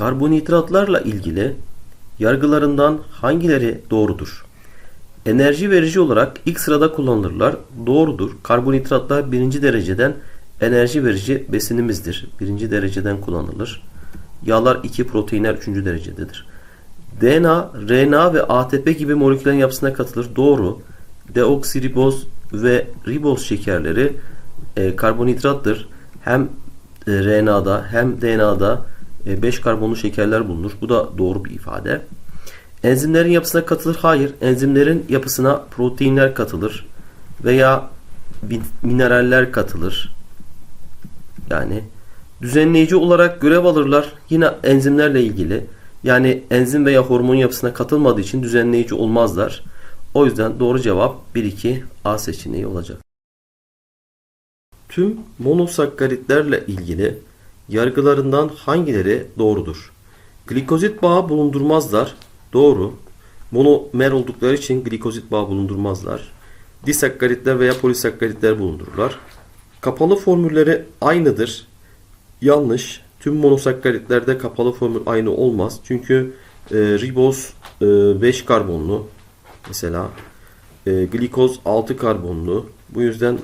Karbonhidratlarla ilgili yargılarından hangileri doğrudur? Enerji verici olarak ilk sırada kullanılırlar. Doğrudur. Karbonhidratlar birinci dereceden enerji verici besinimizdir. Birinci dereceden kullanılır. Yağlar 2, proteinler 3. derecededir. DNA, RNA ve ATP gibi moleküllerin yapısına katılır. Doğru. Deoksiriboz ve riboz şekerleri e, karbonhidrattır. Hem e, RNA'da hem DNA'da 5 karbonlu şekerler bulunur. Bu da doğru bir ifade. Enzimlerin yapısına katılır. Hayır. Enzimlerin yapısına proteinler katılır. Veya mineraller katılır. Yani düzenleyici olarak görev alırlar. Yine enzimlerle ilgili. Yani enzim veya hormon yapısına katılmadığı için düzenleyici olmazlar. O yüzden doğru cevap 1-2 A seçeneği olacak. Tüm monosakkaritlerle ilgili yargılarından hangileri doğrudur? Glikozit bağı bulundurmazlar. Doğru. Monomer oldukları için glikozit bağı bulundurmazlar. Disakkaritler veya polisakkaritler bulundururlar. Kapalı formülleri aynıdır. Yanlış. Tüm monosakkaritlerde kapalı formül aynı olmaz. Çünkü e, riboz 5 e, karbonlu mesela e, glikoz 6 karbonlu. Bu yüzden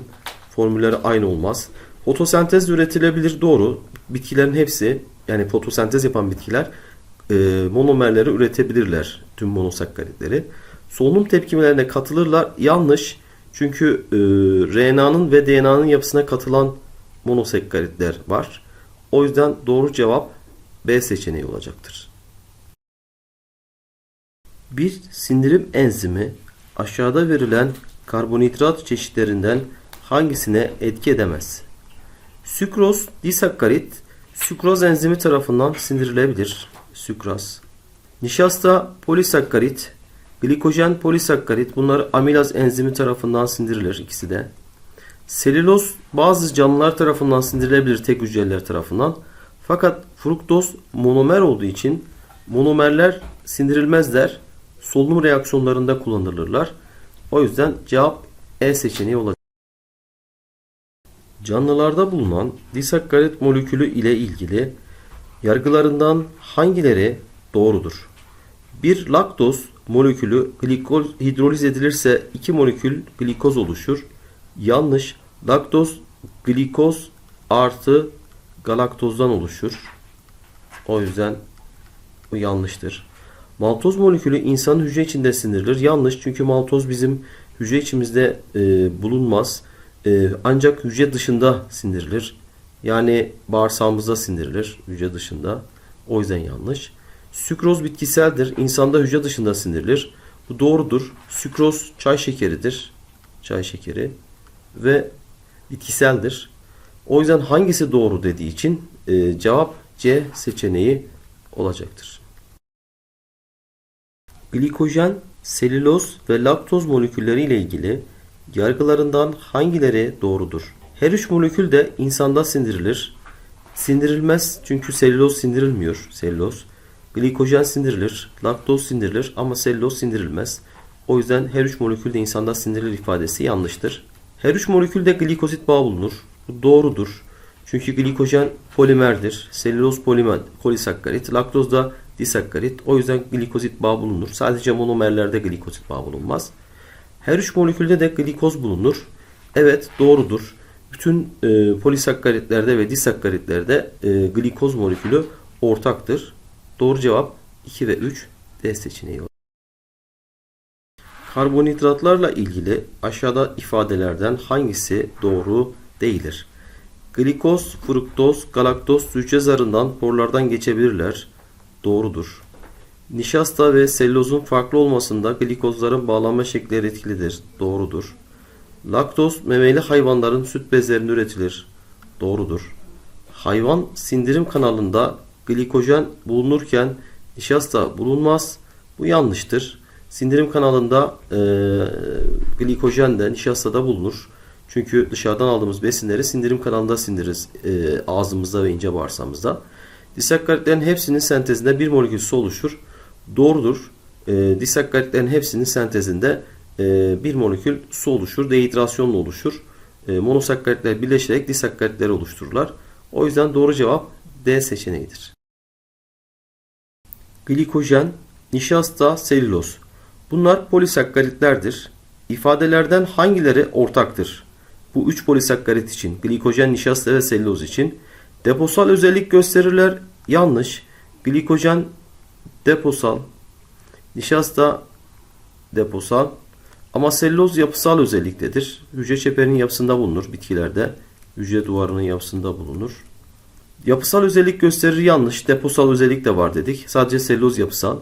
formülleri aynı olmaz. Fotosentez üretilebilir doğru. Bitkilerin hepsi yani fotosentez yapan bitkiler e, monomerleri üretebilirler. Tüm monosakkaritleri. Solunum tepkimelerine katılırlar. Yanlış. Çünkü e, RNA'nın ve DNA'nın yapısına katılan monosakkaritler var. O yüzden doğru cevap B seçeneği olacaktır. Bir sindirim enzimi aşağıda verilen karbonhidrat çeşitlerinden hangisine etki edemez? Sükroz disakkarit sükroz enzimi tarafından sindirilebilir. Sükraz. Nişasta polisakkarit, glikojen polisakkarit bunlar amilaz enzimi tarafından sindirilir ikisi de. Selüloz bazı canlılar tarafından sindirilebilir tek hücreler tarafından. Fakat fruktoz monomer olduğu için monomerler sindirilmezler. Solunum reaksiyonlarında kullanılırlar. O yüzden cevap E seçeneği olacak. Canlılarda bulunan disakkarit molekülü ile ilgili yargılarından hangileri doğrudur? Bir laktoz molekülü glikoz hidroliz edilirse iki molekül glikoz oluşur. Yanlış. Laktoz glikoz artı galaktozdan oluşur. O yüzden bu yanlıştır. Maltoz molekülü insanın hücre içinde sindirilir. Yanlış çünkü maltoz bizim hücre içimizde e, bulunmaz. E, ancak hücre dışında sindirilir. Yani bağırsağımızda sindirilir hücre dışında. O yüzden yanlış. Sükroz bitkiseldir. İnsanda hücre dışında sindirilir. Bu doğrudur. Sükroz çay şekeridir. Çay şekeri. Ve bitkiseldir. O yüzden hangisi doğru dediği için e, cevap C seçeneği olacaktır. Glikojen, selüloz ve laktoz molekülleri ile ilgili yargılarından hangileri doğrudur? Her üç molekül de insanda sindirilir. Sindirilmez çünkü selüloz sindirilmiyor. Selüloz. Glikojen sindirilir. Laktoz sindirilir ama selüloz sindirilmez. O yüzden her üç molekül de insanda sindirilir ifadesi yanlıştır. Her üç molekülde glikozit bağı bulunur. Bu doğrudur. Çünkü glikojen polimerdir. Selüloz polimer, polisakkarit. Laktoz da disakkarit. O yüzden glikozit bağı bulunur. Sadece monomerlerde glikozit bağı bulunmaz. Her üç molekülde de glikoz bulunur. Evet doğrudur. Bütün e, polisakkaritlerde ve disakkaritlerde e, glikoz molekülü ortaktır. Doğru cevap 2 ve 3 D seçeneği olur. Karbonhidratlarla ilgili aşağıda ifadelerden hangisi doğru değildir? Glikoz, fruktoz, galaktoz hücre zarından porlardan geçebilirler. Doğrudur. Nişasta ve sellozun farklı olmasında glikozların bağlanma şekilleri etkilidir. Doğrudur. Laktoz memeli hayvanların süt bezlerinde üretilir. Doğrudur. Hayvan sindirim kanalında glikojen bulunurken nişasta bulunmaz. Bu yanlıştır. Sindirim kanalında e, glikojen de nişasta da bulunur. Çünkü dışarıdan aldığımız besinleri sindirim kanalında sindiririz e, ağzımızda ve ince bağırsağımızda. Disakkaritlerin hepsinin sentezinde bir molekül su oluşur. Doğrudur. E, disakkaritlerin hepsinin sentezinde e, bir molekül su oluşur. Dehidrasyonla oluşur. E, monosakkaritler birleşerek disakkaritleri oluştururlar. O yüzden doğru cevap D seçeneğidir. glikojen, nişasta, selüloz. Bunlar polisakkaritlerdir. İfadelerden hangileri ortaktır? Bu üç polisakkarit için, glikojen, nişasta ve selüloz için deposal özellik gösterirler. Yanlış. Glikojen deposal, nişasta deposal ama selüloz yapısal özelliktedir. Hücre çeperinin yapısında bulunur bitkilerde. Hücre duvarının yapısında bulunur. Yapısal özellik gösterir yanlış. Deposal özellik de var dedik. Sadece selüloz yapısal.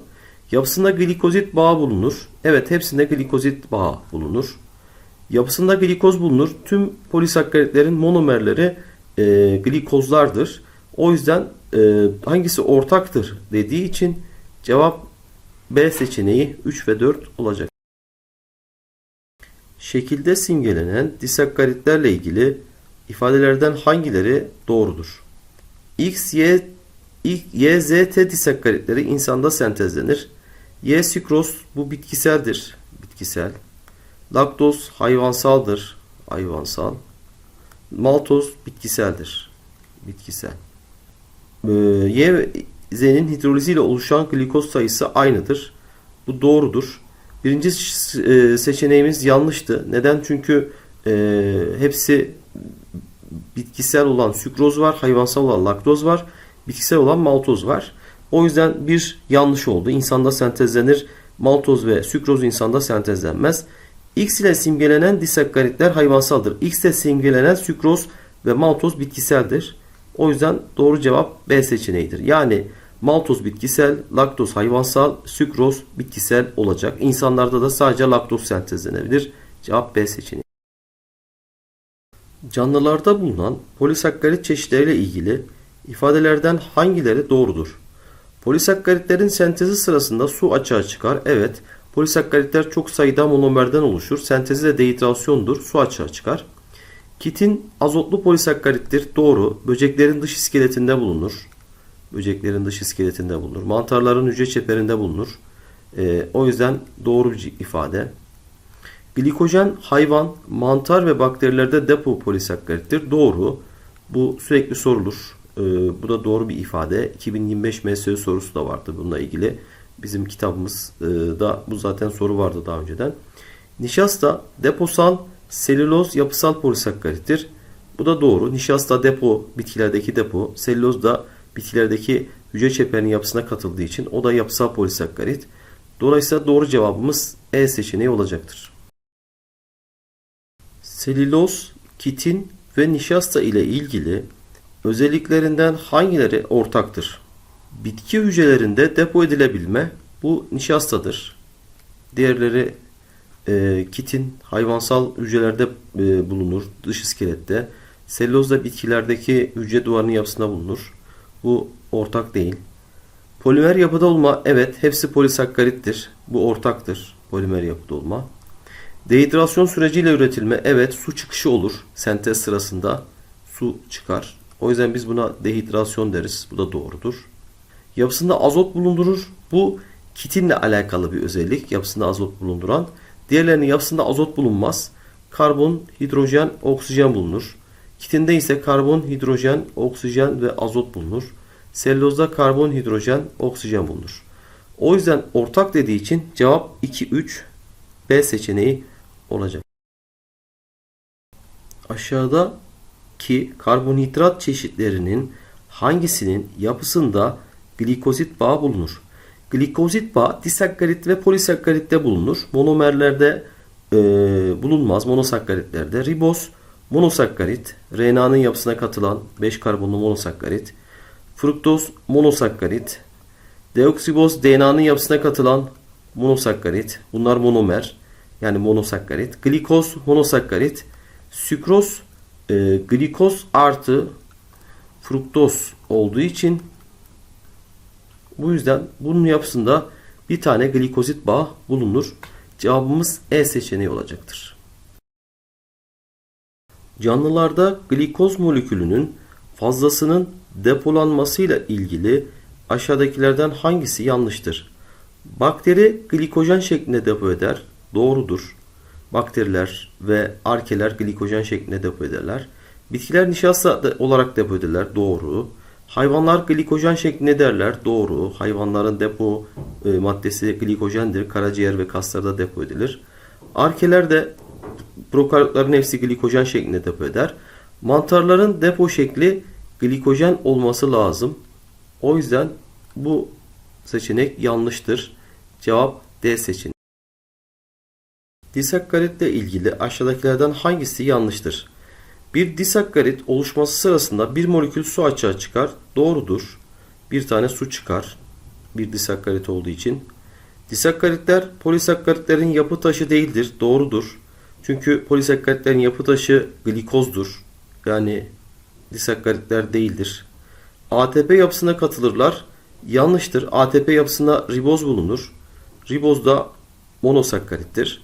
Yapısında glikozit bağı bulunur. Evet hepsinde glikozit bağı bulunur. Yapısında glikoz bulunur. Tüm polisakkaritlerin monomerleri e, glikozlardır. O yüzden e, hangisi ortaktır dediği için cevap B seçeneği 3 ve 4 olacak. Şekilde simgelenen disakkaritlerle ilgili ifadelerden hangileri doğrudur? X, Y, Y, Z, T disakkaritleri insanda sentezlenir. Y sikroz bu bitkiseldir. Bitkisel. Laktoz hayvansaldır. Hayvansal. Maltoz bitkiseldir. Bitkisel. Ee, Y Z'nin hidroliziyle oluşan glikoz sayısı aynıdır. Bu doğrudur. Birinci e, seçeneğimiz yanlıştı. Neden? Çünkü e, hepsi bitkisel olan sükroz var, hayvansal olan laktoz var, bitkisel olan maltoz var. O yüzden bir yanlış oldu. İnsanda sentezlenir. Maltoz ve sükroz insanda sentezlenmez. X ile simgelenen disakkaritler hayvansaldır. X ile simgelenen sükroz ve maltoz bitkiseldir. O yüzden doğru cevap B seçeneğidir. Yani maltoz bitkisel, laktoz hayvansal, sükroz bitkisel olacak. İnsanlarda da sadece laktoz sentezlenebilir. Cevap B seçeneği. Canlılarda bulunan polisakkarit çeşitleriyle ilgili ifadelerden hangileri doğrudur? Polisakkaritlerin sentezi sırasında su açığa çıkar. Evet, polisakkaritler çok sayıda monomerden oluşur. Sentezi de dehidrasyondur. Su açığa çıkar. Kitin azotlu polisakkarittir. Doğru. Böceklerin dış iskeletinde bulunur. Böceklerin dış iskeletinde bulunur. Mantarların hücre çeperinde bulunur. Ee, o yüzden doğru bir ifade. Glikojen hayvan, mantar ve bakterilerde depo polisakkarittir. Doğru. Bu sürekli sorulur. Ee, bu da doğru bir ifade. 2025 MSÖ sorusu da vardı bununla ilgili. Bizim kitabımızda bu zaten soru vardı daha önceden. Nişasta deposal selüloz yapısal polisakkarittir. Bu da doğru. Nişasta depo bitkilerdeki depo, selüloz da bitkilerdeki hücre çeperinin yapısına katıldığı için o da yapısal polisakkarit. Dolayısıyla doğru cevabımız E seçeneği olacaktır. Selüloz, kitin ve nişasta ile ilgili özelliklerinden hangileri ortaktır? Bitki hücrelerinde depo edilebilme bu nişastadır. Diğerleri e, kitin hayvansal hücrelerde e, bulunur, dış iskelette. Selüloz da bitkilerdeki hücre duvarının yapısında bulunur. Bu ortak değil. Polimer yapıda olma evet hepsi polisakkarittir. Bu ortaktır polimer yapıda olma. Dehidrasyon süreciyle üretilme evet su çıkışı olur. Sentez sırasında su çıkar. O yüzden biz buna dehidrasyon deriz. Bu da doğrudur. Yapısında azot bulundurur. Bu kitinle alakalı bir özellik. Yapısında azot bulunduran. Diğerlerinin yapısında azot bulunmaz. Karbon, hidrojen, oksijen bulunur. Kitinde ise karbon, hidrojen, oksijen ve azot bulunur. Selülozda karbon, hidrojen, oksijen bulunur. O yüzden ortak dediği için cevap 2, 3, B seçeneği olacak. Aşağıda ki karbonhidrat çeşitlerinin hangisinin yapısında glikozit bağı bulunur? Glikozit bağı disakkarit ve polisakkaritte bulunur. Monomerlerde e, bulunmaz. Monosakkaritlerde. Riboz monosakkarit. RNA'nın yapısına katılan 5 karbonlu monosakkarit. Fruktoz monosakkarit. Deoksiboz DNA'nın yapısına katılan monosakkarit. Bunlar monomer. Yani monosakkarit. Glikoz monosakkarit. Sükroz e, glikoz artı fruktoz olduğu için bu yüzden bunun yapısında bir tane glikozit bağı bulunur. Cevabımız E seçeneği olacaktır. Canlılarda glikoz molekülünün fazlasının depolanmasıyla ilgili aşağıdakilerden hangisi yanlıştır? Bakteri glikojen şeklinde depo eder. Doğrudur. Bakteriler ve arkeler glikojen şeklinde depo ederler. Bitkiler nişasta olarak depo ederler. Doğru. Hayvanlar glikojen şeklinde derler. Doğru. Hayvanların depo e, maddesi glikojendir. Karaciğer ve kaslarda depo edilir. Arkeler de prokaryotların hepsi glikojen şeklinde depo eder. Mantarların depo şekli glikojen olması lazım. O yüzden bu seçenek yanlıştır. Cevap D seçeneği. Disakkaritle ilgili aşağıdakilerden hangisi yanlıştır? Bir disakkarit oluşması sırasında bir molekül su açığa çıkar. Doğrudur. Bir tane su çıkar. Bir disakkarit olduğu için. Disakkaritler polisakkaritlerin yapı taşı değildir. Doğrudur. Çünkü polisakkaritlerin yapı taşı glikozdur. Yani disakkaritler değildir. ATP yapısına katılırlar. Yanlıştır. ATP yapısında riboz bulunur. Riboz da monosakkarittir.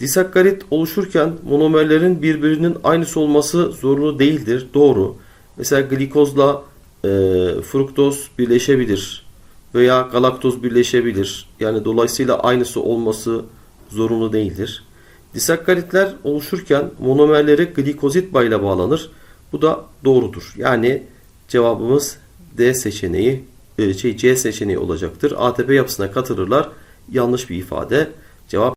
Disakkarit oluşurken monomerlerin birbirinin aynısı olması zorunlu değildir. Doğru. Mesela glikozla e, fruktoz birleşebilir veya galaktoz birleşebilir. Yani dolayısıyla aynısı olması zorunlu değildir. Disakkaritler oluşurken monomerleri glikozit bağıyla bağlanır. Bu da doğrudur. Yani cevabımız D seçeneği, e, şey C seçeneği olacaktır. ATP yapısına katılırlar. Yanlış bir ifade. Cevap